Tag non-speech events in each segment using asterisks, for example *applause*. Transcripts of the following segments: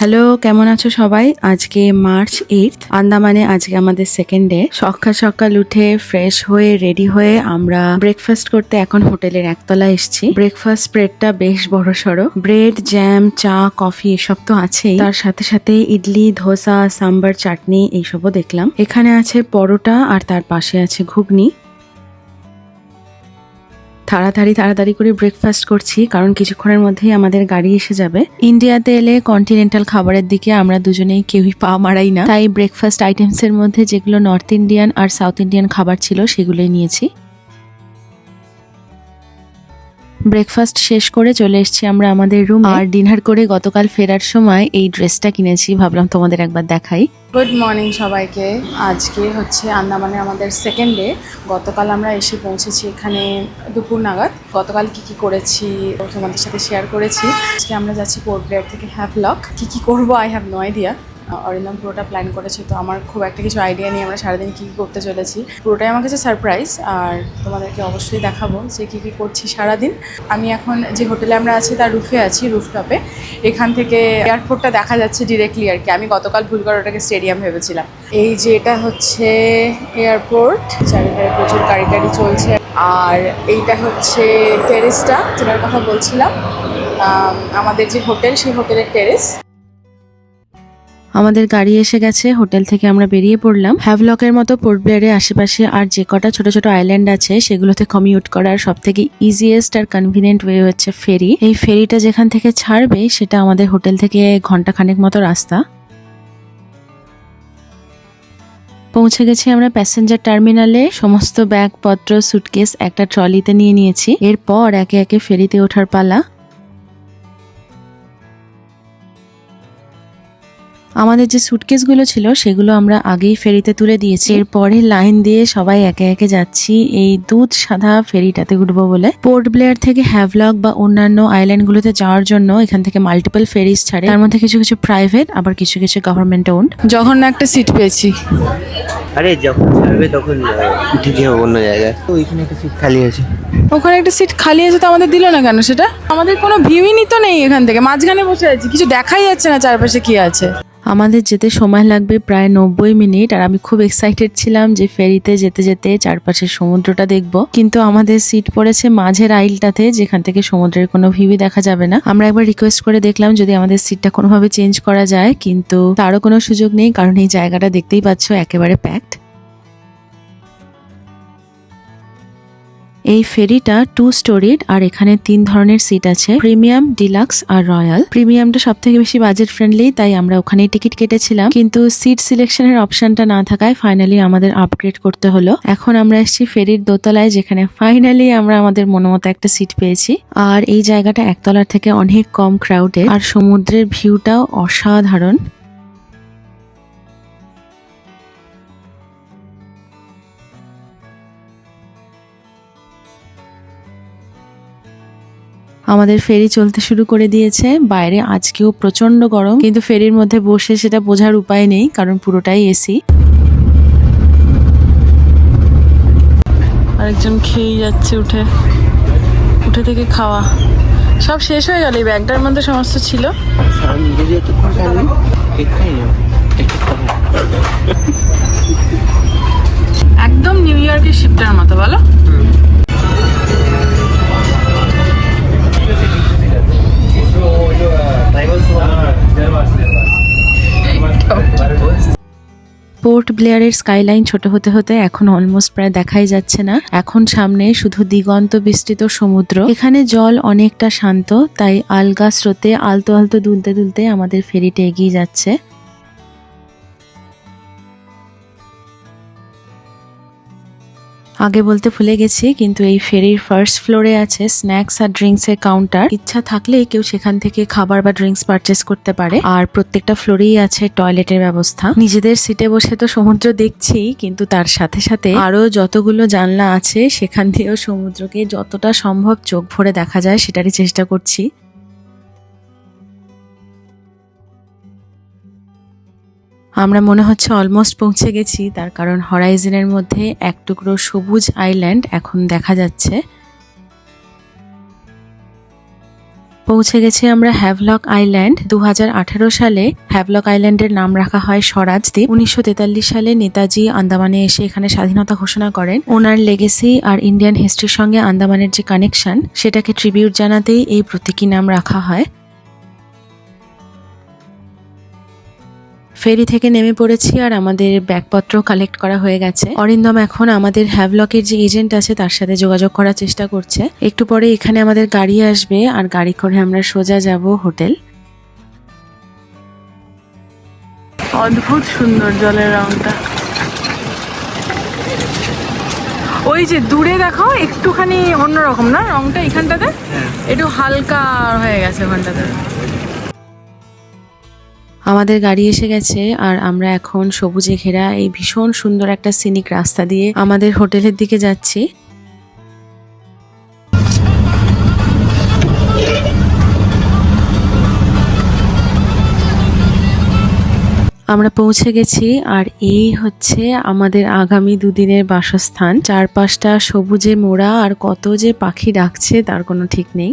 Hello, কেমন আছো সবাই? আজকে মার্চ এইট, আন্দামানে আজকে আমাদের সেকেন্ড ডে সকাল সকাল উঠে ফ্রেশ হয়ে রেডি হয়ে আমরা ব্রেকফাস্ট করতে এখন হোটেলের একতলা এসছি। ব্রেকফাস্ট স্প্রেডটা বেশ বড় সড়ো ব্রেড জ্যাম চা কফি এসব তো আছেই। তার সাথে সাথে ইডলি, ধোসা, সাম্বার, চাটনি এইসবও দেখলাম। এখানে আছে পরোটা আর তার পাশে আছে ঘুগনি। তাড়াতাড়ি তাড়াতাড়ি করে ব্রেকফাস্ট করছি, কারণ কিছুক্ষণের মধ্যেই আমাদের গাড়ি এসে যাবে। ইন্ডিয়াতে এলে কন্টিনেন্টাল খাবারের দিকে আমরা দুজনেই কেউই পা মারাই না। তাই ব্রেকফাস্ট আইটেমস এর মধ্যে যেগুলো নর্থ ইন্ডিয়ান আর সাউথ ইন্ডিয়ান খাবার ছিল, সেগুলোই নিয়েছি। ব্রেকফাস্ট শেষ করে চলে এসেছি আমরা আমাদের রুম আর ডিনার করে গতকাল ফেরার সময় এই ড্রেসটা কিনেছি ভাবলাম তোমাদের একবার দেখাই। গুড মর্নিং সবাইকে। আজকে হচ্ছে আন্দামানে আমাদের সেকেন্ড ডে গতকাল আমরা এসে পৌঁছেছি এখানে দুপুর নাগাদ। গতকাল কি কি করেছি তোমাদের সাথে শেয়ার করেছি। আজকে আমরা যাচ্ছি পোর্ট ব্লেয়ার থেকে হ্যাভলক কি কি করব I have no idea Arindam পুরোটা প্ল্যান করেছে, তো আমার খুব একটা কিছু আইডিয়া নেই, আমরা সারাদিন কী কী করতে চলেছি। পুরোটাই আমার কাছে সারপ্রাইজ আর তোমাদেরকে অবশ্যই দেখাবো যে কী কী করছি সারাদিন। আমি এখন যে হোটেলে আমরা আছি, তার রুফে আছি রুফটপে এখান থেকে এয়ারপোর্টটা দেখা যাচ্ছে ডিরেক্টলি আর কি। আমি গতকাল ভুল করে ওটাকে স্টেডিয়াম ভেবেছিলাম। এই যে এটা হচ্ছে এয়ারপোর্ট চারিধারে প্রচুর গাড়ি টাড়ি চলছে। আর এইটা হচ্ছে টেরেসটা যেটার কথা বলছিলাম। আমাদের যে হোটেল সেই হোটেলের টেরেস আমাদের গাড়ি এসে গেছে, হোটেল থেকে আমরা বেরিয়ে পড়লাম। হ্যাভলকের মতো পোর্ট আশেপাশে আর যে কটা ছোট ছোট আইল্যান্ড আছে, সেগুলোতে কমিউট করার সব থেকে ইজিয়েস্ট আর কনভিনিয়েন্ট ওয়ে হচ্ছে ফেরি। এই ফেরিটা যেখান থেকে ছাড়বে, সেটা আমাদের হোটেল থেকে ঘণ্টা খানেক মতো রাস্তা। পৌঁছে গেছি আমরা প্যাসেঞ্জার টার্মিনালে সমস্ত ব্যাগপত্র সুটকেস একটা ট্রলিতে নিয়ে নিয়েছি। এরপর একে একে ফেরিতে ওঠার পালা। আমাদের যে সুটকেসগুলো ছিল সেগুলো আমরা আগেই ফেরিতে তুলে দিয়েছি। এরপরে লাইন দিয়ে সবাই একে একে যাচ্ছি। এই দুধ সাদা ফেরিটাতে উঠবো বলে। পোর্ট ব্লেয়ার থেকে হ্যাভলক বা অন্যান্য আইল্যান্ডগুলোতে যাওয়ার জন্য এখান থেকে মাল্টিপল ফেরিস ছাড়ে। তার মধ্যে কিছু কিছু প্রাইভেট আবার কিছু কিছু গভর্নমেন্ট ওন্ড জঘন্য একটা সিট পেয়েছি। আরে যখন ছাড়বে তখন আহ, উঠে যাব অন্য জায়গায়। তো ওইখানে একটা সিট খালি আছে। ওখানে একটা সিট খালি আছে তো আমাদের দিল না কেন সেটা? আমাদের কোনো ভিউই তো নেই এখান থেকে। মাঝখানে বসে আছি। কিছু দেখাই যাচ্ছে না চারপাশে কি আছে। আমাদের যেতে সময় লাগবে প্রায় নব্বই মিনিট আর আমি খুব এক্সাইটেড ছিলাম যে ফেরিতে যেতে যেতে চারপাশের সমুদ্রটা দেখব। কিন্তু আমাদের সিট পড়েছে মাঝের আইলটাতে যেখান থেকে সমুদ্রের কোনো ভিউই দেখা যাবে না। আমরা একবার রিকোয়েস্ট করে দেখলাম যদি আমাদের সিটটা কোনোভাবে চেঞ্জ করা যায়, কিন্তু তারও কোনো সুযোগ নেই, কারণ এই জায়গাটা দেখতেই পাচ্ছ একেবারে প্যাকড এই ফেরিটা টু স্টোরিড আর এখানে তিন ধরনের সিট আছে প্রিমিয়াম ডিলাক্স আর রয়্যাল প্রিমিয়ামটা সব থেকে বেশি বাজেট ফ্রেন্ডলি তাই আমরা ওখানে টিকিট কেটেছিলাম। কিন্তু সিট সিলেকশনের অপশনটা না থাকায় ফাইনালি আমাদের আপগ্রেড করতে হলো। এখন আমরা এসেছি ফেরির দোতলায়, যেখানে ফাইনালি আমরা আমাদের মনোমতো একটা সিট পেয়েছি। আর এই জায়গাটা একতলার থেকে অনেক কম ক্রাউডেড আর সমুদ্রের ভিউটাও অসাধারণ। আমাদের ফেরি চলতে শুরু করে দিয়েছে। বাইরে আজকেও প্রচণ্ড গরম। কিন্তু ফেরির মধ্যে বসে সেটা বোঝার উপায় নেই, কারণ পুরোটাই এসি। আরেকজন খেয়ে যাচ্ছে উঠে। উঠে থেকে খাওয়া। সব শেষ হয়ে গেল, এই ব্যাগটার মধ্যে সমস্ত ছিল। একদম নিউ ইয়র্কের শিপটার মতো, বলো। পোর্ট ব্লেয়ারের স্কাইলাইন ছোট হতে হতে এখন অলমোস্ট প্রায় দেখাই যাচ্ছে না। এখন সামনে শুধু দিগন্ত বিস্তৃত সমুদ্র। এখানে জল অনেকটা শান্ত, তাই আলগা স্রোতে আলতো আলতো দুলতে দুলতে আমাদের ফেরিটা এগিয়ে যাচ্ছে। আগে বলতে ভুলে গেছি, কিন্তু এই ফেরির ফার্স্ট ফ্লোরে আছে স্ন্যাক্স আর ড্রিঙ্কস এর কাউন্টার ইচ্ছা থাকলে কেউ সেখান থেকে খাবার বা ড্রিঙ্কস পারচেস করতে পারে। আর প্রত্যেকটা ফ্লোরেই আছে টয়লেটের ব্যবস্থা। নিজেদের সিটে বসে তো সমুদ্র দেখছি, কিন্তু তার সাথে সাথে আরও যতগুলো জানলা আছে, সেখান দিয়েও সমুদ্রকে যতটা সম্ভব চোখ ভরে দেখা যায়, সেটারই চেষ্টা করছি। আমরা মনে হচ্ছে অলমোস্ট পৌঁছে গেছি, তার কারণ হরাইজনের মধ্যে এক টুকরো সবুজ আইল্যান্ড এখন দেখা যাচ্ছে। পৌঁছে গেছি আমরা হ্যাভলক আইল্যান্ড দু হাজার আঠারো সালে হ্যাভলক আইল্যান্ডের নাম রাখা হয় স্বরাজ দ্বীপ। উনিশশো তেতাল্লিশ সালে নেতাজি আন্দামানে এসে এখানে স্বাধীনতা ঘোষণা করেন। ওনার লেগেসি আর ইন্ডিয়ান হিস্ট্রির সঙ্গে আন্দামানের যে কানেকশন সেটাকে ট্রিবিউট জানাতেই এই প্রতীকী নাম রাখা হয়। ফেরি থেকে নেমে পড়েছি আর আমাদের ব্যাগপত্র কালেক্ট করা হয়ে গেছে। অরিন্দম এখন আমাদের হ্যাভলকের যে এজেন্ট আছে তার সাথে যোগাযোগ করার চেষ্টা করছে। একটু পরে এখানে আমাদের গাড়ি আসবে আর গাড়ি করে আমরা সোজা যাব হোটেল। অদ্ভুত সুন্দর জলের রংটা। ওই যে দূরে দেখো একটুখানি অন্যরকম না? রংটা এখানটাতে? একটু হালকা হয়ে গেছে ওখানটাতে। আমাদের গাড়ি এসে গেছে আর আমরা এখন সবুজে ঘেরা এই ভীষণ সুন্দর একটা সিনিক রাস্তা দিয়ে আমাদের হোটেলের দিকে যাচ্ছি। আমরা পৌঁছে গেছি আর এই হচ্ছে আমাদের আগামী দুদিনের বাসস্থান। চারপাশটা সবুজে মোড়া আর কত যে পাখি ডাকছে তার কোনো ঠিক নেই।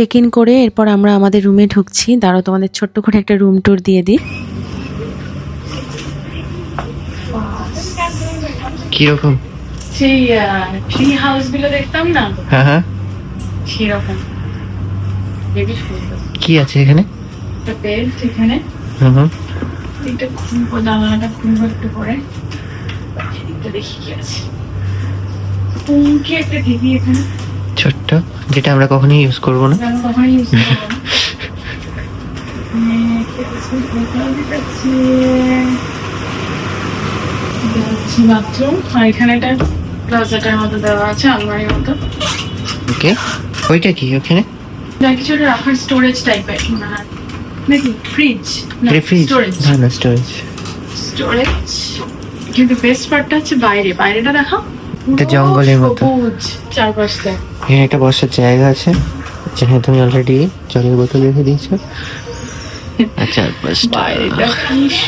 চেক ইন করে এরপর আমরা আমাদের রুমে ঢুকছি। দাঁড়াও তোমাদের ছোট্ট করে একটা রুম ট্যুর দিয়ে দিই। কীরকম? সেই ট্রি হাউসগুলো দেখতাম না? হ্যাঁ হ্যাঁ। সেরকম। কি আছে এখানে? একটা বেড এখানে। হুম হুম। এটা খুলবো জানালাটা খুলবো একটু পরে। এটা দেখি কি আছে। একটা টিভি এখানে। ছোট্ট যেটা আমরা কখনোই ইউজ করব না। আমি কখনো ইউজ করব না। *laughs* হ্যাঁ, বাথরুম আর এখানে একটা ক্লোজেটের মতো দেওয়া আছে আলমারির মতো। ওকে ওইটা কি ওখানে? কিছু রাখার স্টোরেজ টাইপের মনে হয়। নাকি? ফ্রিজ ফ্রিজ স্টোরেজ না স্টোরেজ স্টোরেজ কিন্তু বেস্ট পার্টটা হচ্ছে বাইরে। বাইরেটা দেখা এটা জঙ্গলের মতো। চারপাশটা। এখানে একটা বসার জায়গা আছে যেখানে তুমি অলরেডি জলের বোতল রেখে দিয়েছ। আচ্ছা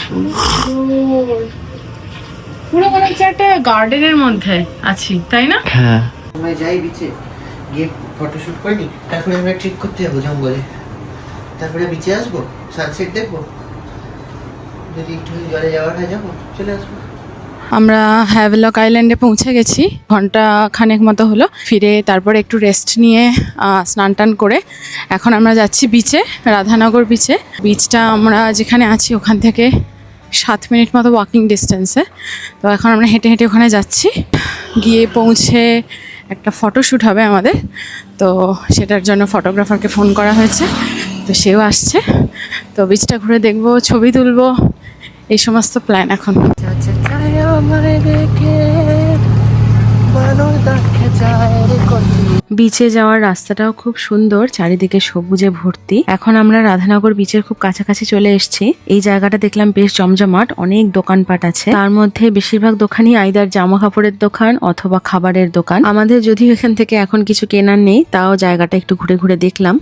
সুন্দর। পুরো মনে হচ্ছে একটা গার্ডেনের মধ্যে আছি তাই না? হ্যাঁ। আমরা যাই বিচে গিয়ে ফটোশুট করে নি তারপরে আমরা ট্রিপ করতে যাব জঙ্গলে। তারপরে বিচে আসব সানসেট দেখব। যদি একটু জলে যাওয়ার হয় যাব চলে আসব। আমরা হ্যাভলক আইল্যান্ডে পৌঁছে গেছি। ঘণ্টা খানেক মতো হলো। ফিরে তারপরে একটু রেস্ট নিয়ে স্নান টান করে এখন আমরা যাচ্ছি বিচে রাধানগর বিচে বিচটা আমরা যেখানে আছি ওখান থেকে সাত মিনিট মতো ওয়াকিং ডিস্টেন্সে তো এখন আমরা হেঁটে হেঁটে ওখানে যাচ্ছি। গিয়ে পৌঁছে একটা ফটোশ্যুট হবে আমাদের। তো সেটার জন্য ফটোগ্রাফারকে ফোন করা হয়েছে। তো সেও আসছে। তো বিচটা ঘুরে দেখব, ছবি তুলবো, এই সমস্ত প্ল্যান এখন। বিচে যাওয়ার রাস্তাটাও খুব সুন্দর, চারিদিকে সবুজে ভর্তি। এখন আমরা রাধানগর বিচের খুব কাছাকাছি চলে এসেছি। এই জায়গাটা দেখলাম বেশ জমজমাট, অনেক দোকানপাট আছে। তার মধ্যে বেশিরভাগ দোকানই আইদার জামা কাপড়ের দোকান অথবা খাবারের দোকান। আমাদের যদিও এখান থেকে এখন কিছু কেনার নেই, তাও জায়গাটা একটু ঘুরে ঘুরে দেখলাম।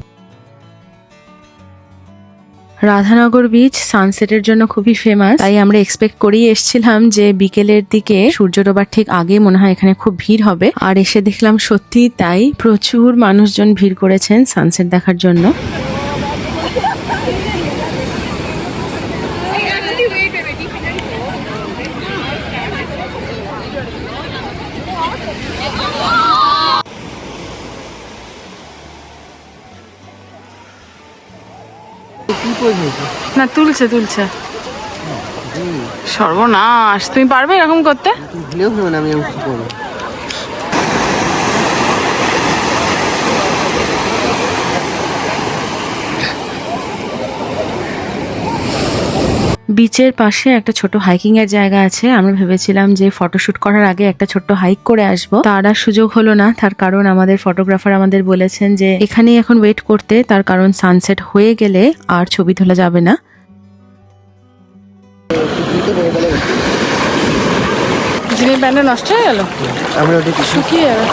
রাধানগর বিচ সানসেটের জন্য খুবই ফেমাস তাই আমরা এক্সপেক্ট করেই এসছিলাম যে বিকেলের দিকে সূর্য ডোবার ঠিক আগে মনে হয় এখানে খুব ভিড় হবে। আর এসে দেখলাম সত্যি তাই প্রচুর মানুষজন ভিড় করেছেন সানসেট দেখার জন্য। না তুলছে তুলছে। সর্বনাশ তুমি পারবে এরকম করতে? ভুলেও না আমি করব। বিচের পাশে একটা ছোট হাইকিং এর জায়গা আছে। আমরা ভেবেছিলাম যে ফটোশুট করার আগে একটা ছোট্ট হাইক করে আসব। তার আর সুযোগ হলো না। তার কারণ আমাদের ফটোগ্রাফার আমাদের বলেছেন যে এখানেই এখন ওয়েট করতে। তার কারণ সানসেট হয়ে গেলে আর ছবি তোলা যাবে না। জিনিস প্যান্টটা নষ্ট হয়ে গেল? আমরা ওটা কিছু শুকিয়ে যাবে।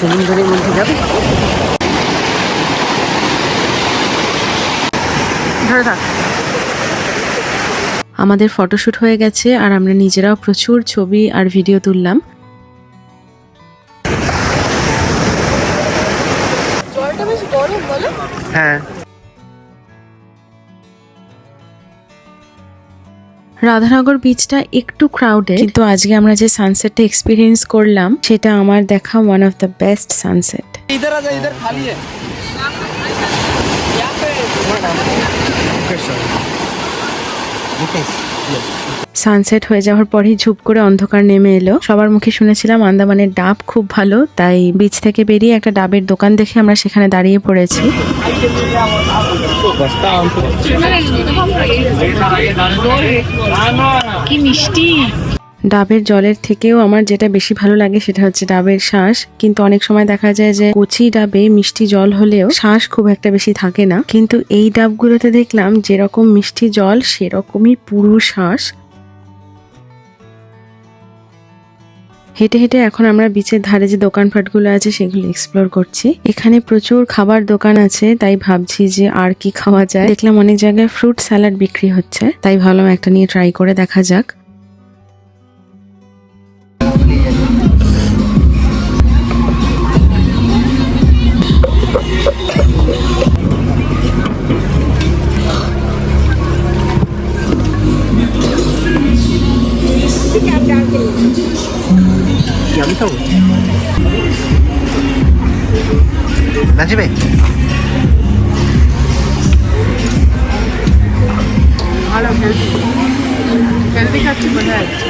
সমুদ্রের মধ্যে যাবে। ধরে। থাক আমাদের ফটোশ্যুট হয়ে গেছে আর আমরা নিজেরাও প্রচুর ছবি আর ভিডিও তুললাম। হ্যাঁ। রাধানগর বিচটা একটু ক্রাউডেড কিন্তু আজকে আমরা যে সানসেটটা এক্সপিরিয়েন্স করলাম সেটা আমার দেখা one of the best sunset sunset হয়ে যাওয়ার পরেই ঝুপ করে অন্ধকার নেমে এলো। সবার মুখে শুনেছিলাম আন্দামানের ডাব খুব ভালো, তাই বিচ থেকে বেরিয়ে একটা ডাবের দোকান দেখে আমরা সেখানে দাঁড়িয়ে পড়েছি। কি মিষ্টি! ডাবের জলের থেকেও আমার যেটা বেশি ভালো লাগে সেটা হচ্ছে ডাবের শ্বাস কিন্তু অনেক সময় দেখা যায় যে কচি ডাবে মিষ্টি জল হলেও শ্বাস খুব একটা বেশি থাকে না। কিন্তু এই ডাবগুলোতে দেখলাম যেরকম মিষ্টি জল, সেরকমই পুরো শ্বাস হেঁটে হেঁটে এখন আমরা বিচের ধারে যে দোকানপাটগুলো আছে সেগুলো এক্সপ্লোর করছি। এখানে প্রচুর খাবার দোকান আছে, তাই ভাবছি যে আর কি খাওয়া যায়। দেখলাম অনেক জায়গায় ফ্রুট স্যালাড বিক্রি হচ্ছে, তাই ভাবলাম একটা নিয়ে ট্রাই করে দেখা যাক। কি খাব? নাচবে ভালো হেলদি হেলদি খাচ্ছি বোঝা যাচ্ছে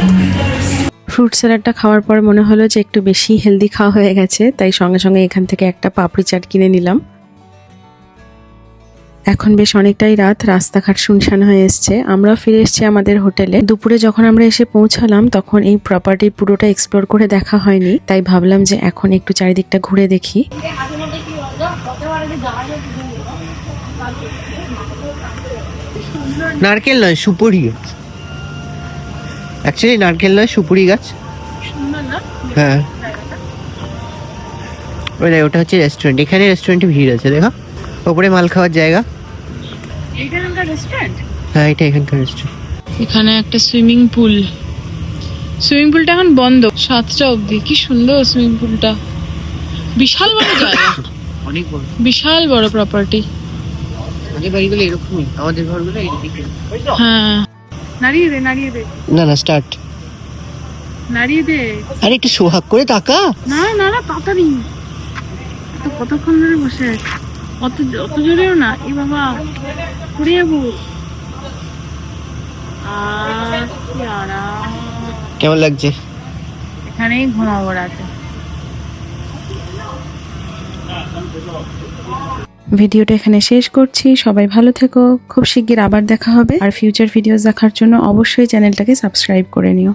ফ্রুট স্যালাডটা খাওয়ার পর মনে হলো যে একটু বেশি হেলদি খাওয়া হয়ে গেছে তাই সঙ্গে সঙ্গে এখান থেকে একটা পাপড়ি চাট কিনে নিলাম। এখন বেশ অনেকটাই রাত, রাস্তাঘাট শুনশান হয়ে এসছে। আমরা ফিরে এসেছি আমাদের হোটেলে। দুপুরে যখন আমরা এসে পৌঁছালাম, তখন এই প্রপার্টি পুরোটা এক্সপ্লোর করে দেখা হয়নি। তাই ভাবলাম যে এখন একটু চারিদিকটা ঘুরে দেখি। নারকেল নয়, সুপুরি। অ্যাকচুয়ালি নারকেল নয়, সুপুরি গাছ। হ্যাঁ। ওটা হচ্ছে রেস্টুরেন্ট এখানে রেস্টুরেন্টে ভিড় আছে, দেখো। ওপরে মাল খাওয়ার জায়গা। এইখানকার রেস্টুরেন্ট হ্যাঁ এটা এখানকার রেস্টুরেন্ট এখানে একটা সুইমিং পুল। সুইমিং পুলটা এখন বন্ধ। সাতটা অবধি। কি সুন্দর সুইমিং পুলটা। বিশাল বড় জায়গা। অনেক বড়। বিশাল বড় প্রপার্টি আমাদের বাড়িগুলো এরকমই। আমাদের ঘরগুলো এইদিকে হ্যাঁ। নাড়িয়ে দে নাড়িয়ে দে। না না স্টার্ট নাড়িয়ে দে। আরে একটু সোহাগ করে তাকা। না না না তাড়াতাড়ি। তো কতক্ষণ ধরে বসে আছে অত অত জোরেও না। এ বাবা পড়ে যাব কেমন লাগছে? এখানেই ঘুমাবো রাতে। ভিডিওটা এখানে শেষ করছি। সবাই ভালো থেকো। খুব শিগগির আবার দেখা হবে। আর ফিউচার ভিডিওস দেখার জন্য অবশ্যই চ্যানেলটাকে সাবস্ক্রাইব করে নিও।